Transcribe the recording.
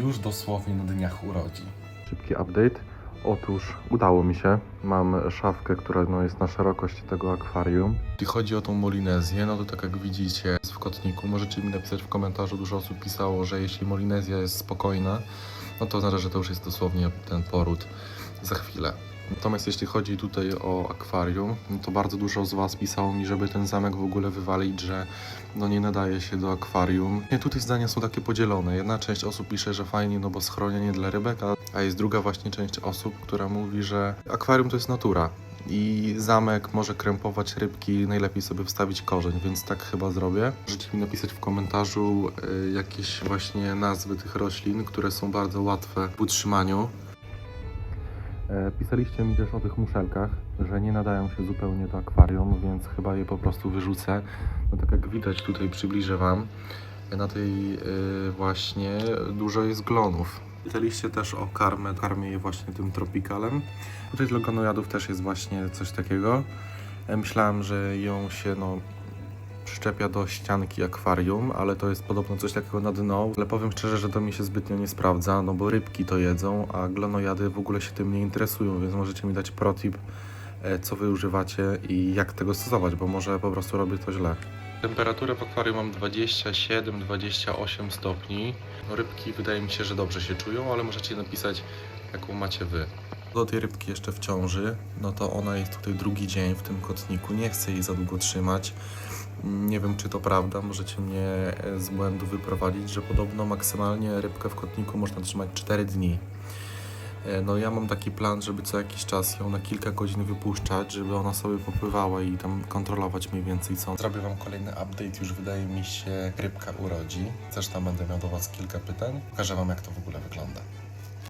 już dosłownie na dniach urodzin. Szybki update. Otóż udało mi się. Mam szafkę, która no, jest na szerokość tego akwarium. Jeśli chodzi o tą Molinezję, no to tak jak widzicie jest w kotniku, możecie mi napisać w komentarzu, dużo osób pisało, że jeśli Molinezja jest spokojna, no to znaczy, że to już jest dosłownie ten poród za chwilę. Natomiast jeśli chodzi tutaj o akwarium, to bardzo dużo z Was pisało mi, żeby ten zamek w ogóle wywalić, że no nie nadaje się do akwarium. Nie, tutaj zdania są takie podzielone. Jedna część osób pisze, że fajnie, no bo schronienie dla rybek, a, jest druga właśnie część osób, która mówi, że akwarium to jest natura i zamek może krępować rybki, najlepiej sobie wstawić korzeń, więc tak chyba zrobię. Możecie mi napisać w komentarzu y, jakieś właśnie nazwy tych roślin, które są bardzo łatwe w utrzymaniu. E, Pisaliście mi też o tych muszelkach, że nie nadają się zupełnie do akwarium, więc chyba je po prostu wyrzucę. No tak jak widać tutaj przybliżę Wam, na tej y, właśnie dużo jest glonów. Pytaliście też o karmę, karmię je właśnie tym tropikalem. Tutaj dla glonojadów też jest właśnie coś takiego. E, Myślałem, że ją się no, przyczepia do ścianki akwarium, ale to jest podobno coś takiego na dno. Ale powiem szczerze, że to mi się zbytnio nie sprawdza, no bo rybki to jedzą, a glonojady w ogóle się tym nie interesują, więc możecie mi dać protip, e, co wy używacie i jak tego stosować, bo może po prostu robię to źle. Temperaturę w akwarium mam 27-28 stopni. No, rybki wydaje mi się, że dobrze się czują, ale możecie napisać, jaką macie wy. Do tej rybki jeszcze w ciąży, no to ona jest tutaj drugi dzień w tym kotniku. Nie chcę jej za długo trzymać. Nie wiem, czy to prawda, możecie mnie e, z błędu wyprowadzić, że podobno maksymalnie rybkę w kotniku można trzymać 4 dni. E, No ja mam taki plan, żeby co jakiś czas ją na kilka godzin wypuszczać, żeby ona sobie popływała i tam kontrolować mniej więcej co. Zrobię Wam kolejny update, już wydaje mi się rybka urodzi. Zresztą będę miał do Was kilka pytań. Pokażę Wam jak to w ogóle wygląda.